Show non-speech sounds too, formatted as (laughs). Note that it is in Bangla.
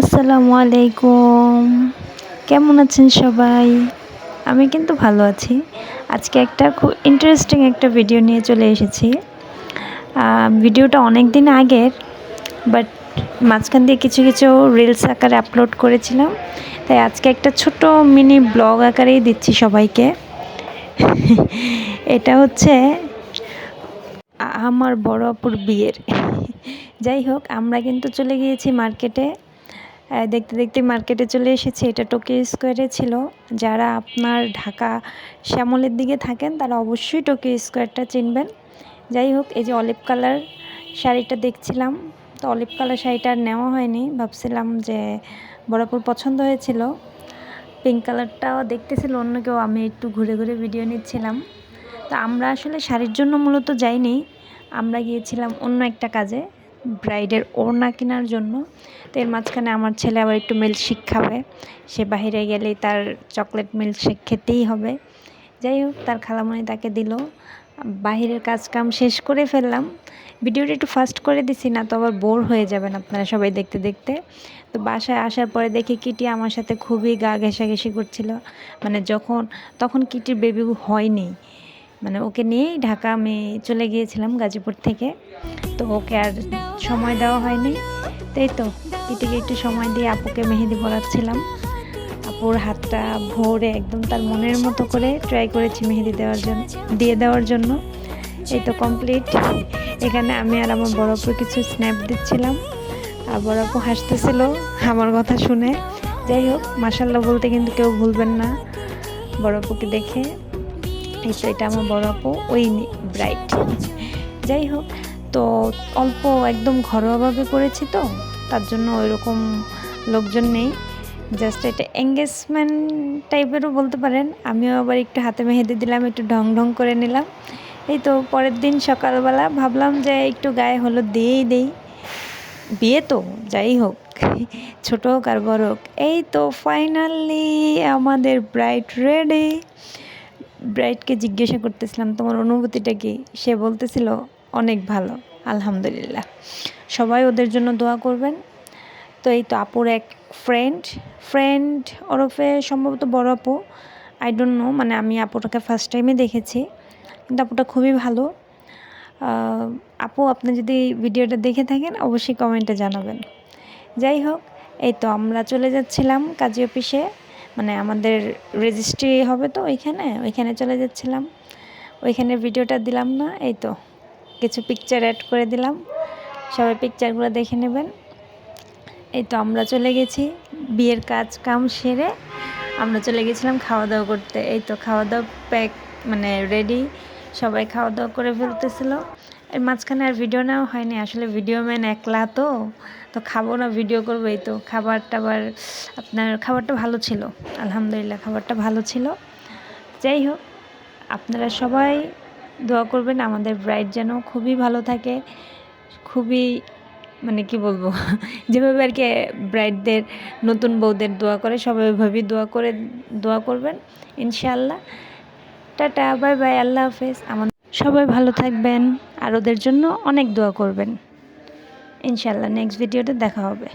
আসসালামু আলাইকুম। কেমন আছেন সবাই? আমি কিন্তু ভালো আছি। আজকে একটা খুব ইন্টারেস্টিং একটা ভিডিও নিয়ে চলে এসেছি। ভিডিওটা অনেক দিন আগের বাট মাঝখান দিয়ে কিছু কিছু রিলস আকারে আপলোড করেছিলাম। তাই আজকে একটা ছোট মিনি ব্লগ আকারেই দিচ্ছি সবাইকে। এটা হচ্ছে আমার বড় অপুর বিয়ের। যাই হোক, আমরা কিন্তু চলে গিয়েছি মার্কেটে দেখতে দেখতে মার্কেটে চলে এসেছি। এটা টোকিও স্কোয়ারে ছিল। যারা আপনার ঢাকা শ্যামলের দিকে থাকেন, তারা অবশ্যই টোকিও স্কোয়ারটা চিনবেন। যাই হোক, এই যে অলিভ কালার শাড়িটা দেখছিলাম। তো অলিভ কালার শাড়িটা আর নেওয়া হয়নি। ভাবছিলাম যে বরাবর পছন্দ হয়েছিল। পিঙ্ক কালারটাও দেখতেছিল, অন্য কেউ। আমি একটু ঘুরে ঘুরে ভিডিও নিচ্ছিলাম। তো আমরা আসলে শাড়ির জন্য মূলত যাইনি। আমরা গিয়েছিলাম অন্য একটা কাজে। ব্রাইডের ওড়না কেনার জন্য। তো এর মাঝখানে আমার ছেলে আবার একটু মিল্কশেক খাবে। সে বাহিরে গেলেই তার চকলেট মিল্কশেক খেতেই হবে। যাই হোক, তার খালামণি তাকে দিল। বাহিরের কাজ কাম শেষ করে ফেললাম। ভিডিওটা একটু ফাস্ট করে দিছি, না তো আবার বোর হয়ে যাবেন আপনারা সবাই দেখতে দেখতে। তো বাসায় আসার পরে দেখি কিটি আমার সাথে খুবই গা ঘেঁষাঘেঁষি করছিল। মানে যখন, তখন কিটির বেবি হয়নি। মানে ওকে নিয়েই ঢাকা আমি চলে গিয়েছিলাম গাজীপুর থেকে। তো ওকে আর সময় দেওয়া হয়নি। তাই তো কিটিকে একটু সময় দিয়ে আপুকে মেহেদি পড়াচ্ছিলাম আপুর হাতটা ভোরে একদম তার মনের মতো করে ট্রাই করেছি মেহেদি দেওয়ার জন্য, দিয়ে দেওয়ার জন্য। এই তো কমপ্লিট এখানে আমি আর আমার বড় আপুর কিছু স্ন্যাপ দিচ্ছিলাম। আর বড় আপু হাসতেছিল আমার কথা শুনে। যাই হোক মাসাল্লাহ বলতে কিন্তু কেউ ভুলবেন না। বড় আপুকে দেখে এই এটা আমার বড় আপু, ওই ব্রাইট যাই হোক, তো অল্প একদম ঘরোয়াভাবে করেছি তো, তার জন্য ওই রকম লোকজন নেই। জাস্ট এটা এঙ্গেজমেন্ট টাইপেরও বলতে পারেন। আমিও আবার একটু হাতে মেহেদি দিলাম, একটু ঢং ঢং করে নিলাম। এই তো পরের দিন সকালবেলা ভাবলাম যে একটু গায়ে হলুদ দিয়েই দেই। বিয়ে তো, যাই হোক, ছোট হোক আর বড় হোক। এই তো ফাইনালি আমাদের ব্রাইট রেডি ব্রাইডকে জিজ্ঞাসা করতেছিলাম, তোমার অনুভূতিটা কি? সে বলতেছিল, অনেক ভালো, আলহামদুলিল্লাহ। সবাই ওদের জন্য দোয়া করবেন। তো এই তো আপুর এক ফ্রেন্ড ফ্রেন্ড ওরফে সম্ভবত বড় আপু আই ডোন্ট নো মানে আমি আপুটাকে ফার্স্ট টাইমে দেখেছি, কিন্তু আপুটা খুবই ভালো। আপু, আপনি যদি ভিডিওটা দেখে থাকেন, অবশ্যই কমেন্টে জানাবেন। যাই হোক, এই তো আমরা চলে যাচ্ছিলাম কাজী অফিসে। মানে আমাদের রেজিস্ট্রি হবে তো ওইখানে ওইখানে চলে যাচ্ছিলাম। ওইখানে ভিডিওটা দিলাম না, এই তো। কিছু পিকচার অ্যাড করে দিলাম। সবাই পিকচারগুলো দেখে নেবেন। এই তো আমরা চলে গেছি। বিয়ের কাজ কাম সেরে আমরা চলে গেছিলাম খাওয়া দাওয়া করতে। এই তো খাওয়া দাওয়া প্যাক মানে রেডি সবাই খাওয়া দাওয়া করে ফেলতেছিল। এর মাঝখানে আর ভিডিও নেওয়া হয়নি। আসলে ভিডিও ম্যান একলা তো তো খাব না ভিডিও করব এই তো। খাবার টাবার, আপনার খাবারটা ভালো ছিল, আলহামদুলিল্লাহ খাবারটা ভালো ছিল। যাই হোক, আপনারা সবাই দোয়া করবেন, আমাদের ব্রাইড যেন খুবই ভালো থাকে, খুবই মানে কি বলব, (laughs) যেভাবে আর কি ব্রাইডদের নতুন বউদের দোয়া করে, সবাই ওইভাবেই দোয়া করে, দোয়া করবেন, ইনশাআল্লাহ। টাটা বাই বাই আল্লাহ হাফেজ। আমাদের সবাই ভালো থাকবেন আর ওদের জন্য অনেক দোয়া করবেন। ইনশাল্লাহ নেক্সট ভিডিওতে দেখা হবে।